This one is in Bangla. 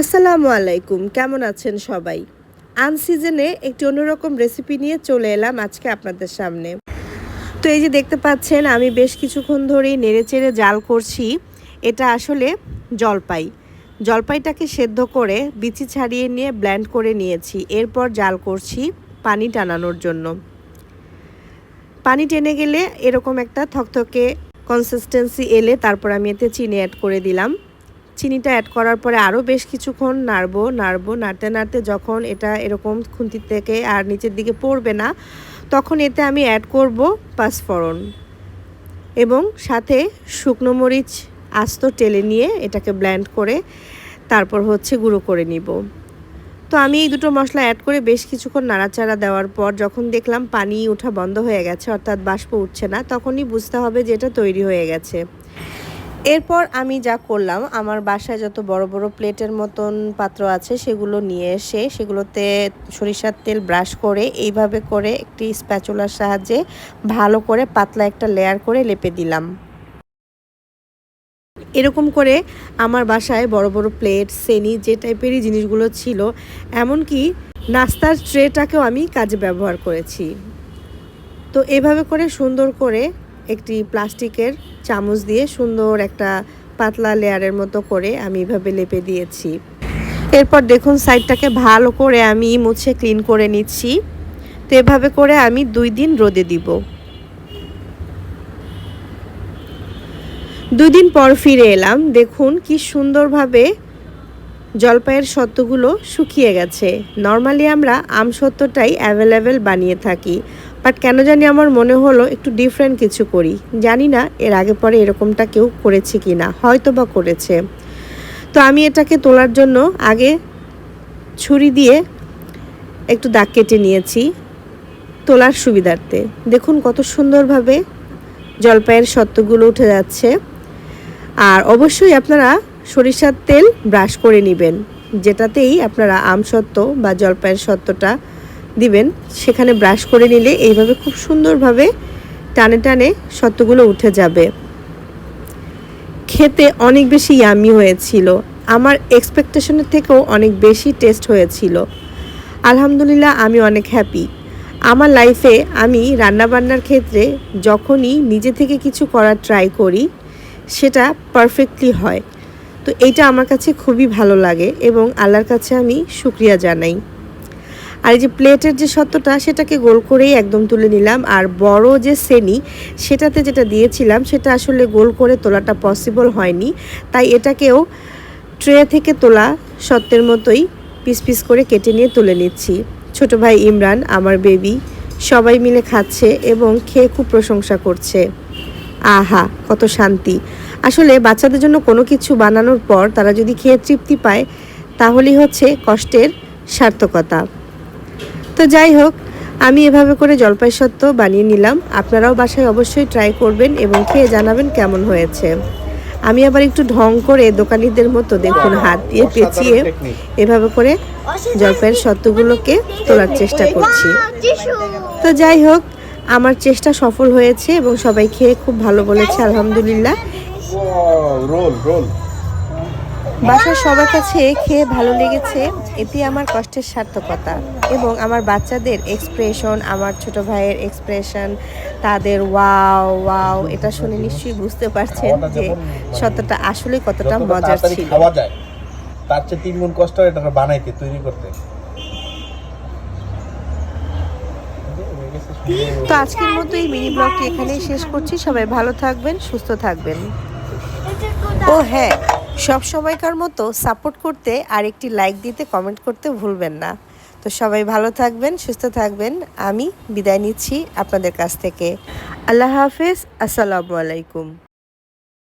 আসসালামু আলাইকুম, কেমন আছেন সবাই? আনসিজনে একটি অন্যরকম রেসিপি নিয়ে চলে এলাম আজকে আপনাদের সামনে। তো এই যে দেখতে পাচ্ছেন, আমি বেশ কিছুক্ষণ ধরেই নেড়েচেড়ে জাল করছি। এটা আসলে জলপাই। জলপাইটাকে সেদ্ধ করে বিচি ছাড়িয়ে নিয়ে ব্ল্যান্ড করে নিয়েছি। এরপর জাল করছি পানি টানানোর জন্য। পানি টেনে গেলে এরকম একটা থকথকে কনসিস্টেন্সি এলে তারপর আমি এতে চিনি অ্যাড করে দিলাম। চিনিটা অ্যাড করার পরে আরও বেশ কিছুক্ষণ নাড়বো নাড়বো, নাড়তে নাড়তে যখন এটা এরকম খুন্তি থেকে আর নিচের দিকে পড়বে না, তখন এতে আমি অ্যাড করব পাঁচফোড়ন এবং সাথে শুকনো মরিচ আস্ত টেলে নিয়ে এটাকে ব্ল্যান্ড করে তারপর হচ্ছে গুঁড়ো করে নিব। তো আমি এই দুটো মশলা অ্যাড করে বেশ কিছুক্ষণ নাড়াচাড়া দেওয়ার পর যখন দেখলাম পানি ওঠা বন্ধ হয়ে গেছে, অর্থাৎ বাষ্প উঠছে না, তখনই বুঝতে হবে যে এটা তৈরি হয়ে গেছে। এরপর আমি যা করলাম, আমার বাসায় যত বড় বড় প্লেটের মতন পাত্র আছে সেগুলো নিয়ে এসে সেগুলোতে সরিষার তেল ব্রাশ করে এইভাবে করে একটি স্প্যাচুলার সাহায্যে ভালো করে পাতলা একটা লেয়ার করে লেপে দিলাম। এরকম করে আমার বাসায় বড় বড় প্লেট সেনি যে টাইপেরই জিনিসগুলো ছিল, এমনকি নাস্তার ট্রেটাকেও আমি কাজে ব্যবহার করেছি। তো এভাবে করে সুন্দর করে একটি প্লাস্টিকের চামচ দিয়ে সুন্দর একটা পাতলা লেয়ারের মতো করে আমি এভাবে লেপে দিয়েছি। এরপর দেখুন সাইডটাকে ভালো করে আমি মুছে ক্লিন করে নিচ্ছি। তো এভাবে করে আমি দুই দিন রোদে দিব। দুই দিন পর ফিরে এলাম। দেখুন কি সুন্দরভাবে জলপাইয়ের সত্যগুলো শুকিয়ে গেছে। নর্মালি আমরা আম সত্যটাই অ্যাভেলেবেল বানিয়ে থাকি। বাট কেন জানি আমার মনে হলো একটু ডিফারেন্ট কিছু করি। জানি না এর আগে পরে এরকমটা কেউ করেছে কি না, হয়তো বা করেছে। তো আমি এটাকে তোলার জন্য আগে ছুরি দিয়ে একটু দাগ কেটে নিয়েছি তোলার সুবিধার্থে। দেখুন কত সুন্দরভাবে জলপাইয়ের সত্যগুলো উঠে যাচ্ছে। আর অবশ্যই আপনারা সরিষার তেল ব্রাশ করে নেবেন, যেটাতেই আপনারা আম সত্ত্ব বা জলপাইয়ের সত্ত্বটা দিবেন, সেখানে ব্রাশ করে নিলে এইভাবে খুব সুন্দরভাবে টানে টানে সত্যগুলো উঠে যাবে। খেতে অনেক বেশি ইয়ামি হয়েছিল। আমার এক্সপেকটেশনের থেকেও অনেক বেশি টেস্ট হয়েছিল। আলহামদুলিল্লাহ, আমি অনেক হ্যাপি আমার লাইফে আমি রান্নাবান্নার ক্ষেত্রে যখনই নিজে থেকে কিছু করার ট্রাই করি, সেটা পারফেক্টলি হয়। তো এইটা আমার কাছে খুবই ভালো লাগে এবং আল্লাহর কাছে আমি শুক্রিয়া জানাই। আর এই যে প্লেটের যে সত্যটা, সেটাকে গোল করেই একদম তুলে নিলাম। আর বড় যে শ্রেণি সেটাতে যেটা দিয়েছিলাম, সেটা আসলে গোল করে তোলাটা পসিবল হয়নি। তাই এটাকেও ট্রে থেকে তোলা সত্যের মতোই পিস পিস করে কেটে নিয়ে তুলে নিচ্ছি। ছোট ভাই ইমরান, আমার বেবি সবাই মিলে খাচ্ছে এবং খেয়ে খুব প্রশংসা করছে। আহা, কত শান্তি। আসলে বাচ্চাদের জন্য কোনো কিছু বানানোর পর তারা যদি খেয়ে তৃপ্তি পায়, তাহলেই হচ্ছে কষ্টের সার্থকতা। তো যাই হোক আমি এভাবে করে জলপাই সত্ত্ব বানিয়ে নিলাম। আপনারাও বাসায় অবশ্যই ট্রাই করবেন এবং খেয়ে জানাবেন কেমন হয়েছে। আমি আবার একটু ঢং করে দোকানিদের মতো দেখুন হাত দিয়ে পেঁচিয়ে এভাবে করে জলপাইয়ের সত্ত্বগুলোকে তোলার চেষ্টা করছি। তো যাই হোক আমার চেষ্টা সফল হয়েছে এবং সবাই খেয়ে খুব ভালো বলেছে আলহামদুলিল্লাহ। রোল রোল বাসার সবার কাছে খেয়ে ভালো লেগেছে এটি আমার কষ্টের সার্থকতা এবং আমার বাচ্চাদের এক্সপ্রেশন আমার ছোট ভাইয়ের এক্সপ্রেশন তাদের ওয়াও ওয়াও এটা শুনে নিশ্চয়ই বুঝতে পারছেন যে সত্যটা আসলে কতটা মজার ছিল। খাওয়া যায় তার চেয়ে তিন গুণ কষ্ট এটা বানাইতে তৈরি করতে। তো আজকের মতো এই মিনি ব্লগটি এখানেই শেষ করছি সবাই ভালো থাকবেন সুস্থ থাকবেন। ও হ্যাঁ সব সময়কার মতো সাপোর্ট করতে আর একটি লাইক দিতে কমেন্ট করতে ভুলবেন না। তো সবাই ভালো থাকবেন, সুস্থ থাকবেন। আমি বিদায় নিচ্ছি আপনাদের কাছ থেকে। আল্লাহ হাফেজ, আসসালামু আলাইকুম।